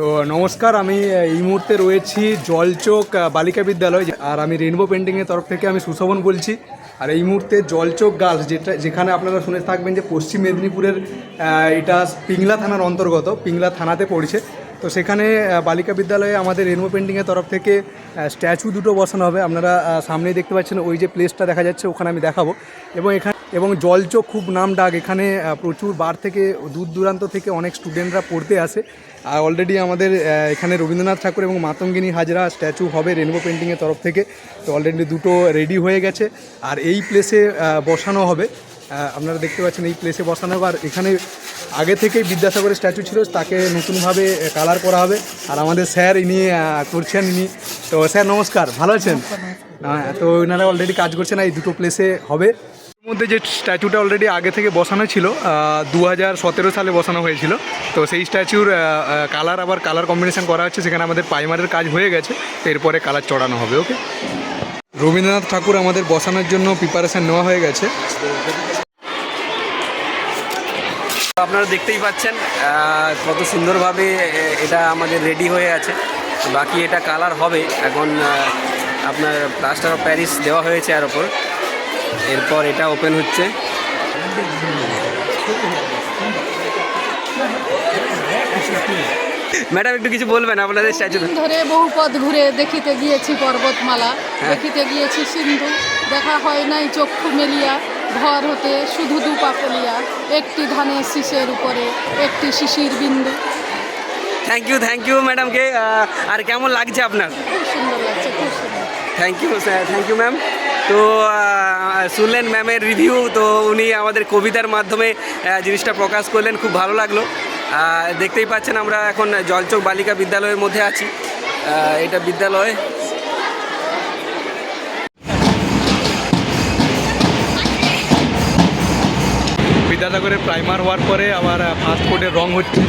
তো নমস্কার, আমি এই মুহূর্তে রয়েছি জলচোক বালিকা বিদ্যালয় আর আমি রেনবো পেন্টিংয়ের তরফ থেকে আমি সুশোভন বলছি। আর এই মুহূর্তে জলচোক গার্লস যেটা যেখানে আপনারা শুনে থাকবেন যে পশ্চিম মেদিনীপুরের এটা পিংলা থানার অন্তর্গত, পিংলা থানাতে পড়ছে। তো সেখানে বালিকা বিদ্যালয়ে আমাদের রেনবো পেন্টিংয়ের তরফ থেকে স্ট্যাচু দুটো বসানো হবে। আপনারা সামনেই দেখতে পাচ্ছেন ওই যে প্লেসটা দেখা যাচ্ছে, ওখানে আমি দেখাবো। এবং এখানে এবং জলচোক খুব নাম ডাক। এখানে প্রচুর বার থেকে দূর দূরান্ত থেকে অনেক স্টুডেন্টরা পড়তে আসে। আর অলরেডি আমাদের এখানে রবীন্দ্রনাথ ঠাকুর এবং মাতঙ্গিনী হাজরা স্ট্যাচু হবে রেনবো পেন্টিংয়ের তরফ থেকে। তো অলরেডি দুটো রেডি হয়ে গেছে। আর এই প্লেসে বসানো হবে। আপনারা দেখতে পাচ্ছেন এই প্লেসে বসানো হবে। আর এখানে আগে থেকেই বিদ্যাসাগরের স্ট্যাচু ছিল তাকে নতুনভাবে কালার করা হবে। আর আমাদের স্যার ইনি করছেন ইনি। তো স্যার নমস্কার। ভালো আছেন? হ্যাঁ, তো ওনারা অলরেডি কাজ করছেন এই দুটো প্লেসে হবে। মধ্যে যে স্ট্যাচুটা অলরেডি আগে থেকে বসানো ছিল দু হাজার সতেরো সালে বসানো হয়েছিল। তো সেই স্ট্যাচুর কালার আবার কালার কম্বিনেশন করা হচ্ছে, সেখানে আমাদের প্রাইমারের কাজ হয়ে গেছে, এরপরে কালার চড়ানো হবে ওকে রবীন্দ্রনাথ ঠাকুর আমাদের বসানোর জন্য প্রিপারেশান নেওয়া হয়ে গেছে। আপনারা দেখতেই পাচ্ছেন কত সুন্দরভাবে এটা আমাদের রেডি হয়ে আছে। বাকি এটা কালার হবে, এখন আপনার প্লাস্টার অফ প্যারিস দেওয়া হয়েছে এর ওপর এরপর এটা ওপেন হচ্ছে। ম্যাডাম একটু কিছু বলবেন আপনাদের স্ট্যাচু ধরে বহু পথ ঘুরে দেখিতে গিয়েছি পর্বতমালা দেখিতে গিয়েছি সিন্ধু। দেখা হয় নাই চক্ষু মেলিয়া ঘর হতে শুধু দু পাপলিয়া একটি ধানের শীষের উপরে একটি শিশির বিন্দু। থ্যাংক ইউ থ্যাংক ইউ ম্যাডামকে। আর কেমন লাগছে আপনার? খুব সুন্দর লাগছে খুব সুন্দর। Thank you sir thank you ma'am তো শুনলেন ম্যামের রিভিউ তো উনি আমাদের কবিতার মাধ্যমে জিনিসটা প্রকাশ করলেন, খুব ভালো লাগল। দেখতেই পাচ্ছেন আমরা এখন জলচক বালিকা বিদ্যালয়ের মধ্যে আছি। এটা বিদ্যালয়। বিদ্যাসাগরের প্রাইমার হওয়ার পরে আবার ফাস্ট ফুডের রং হচ্ছে।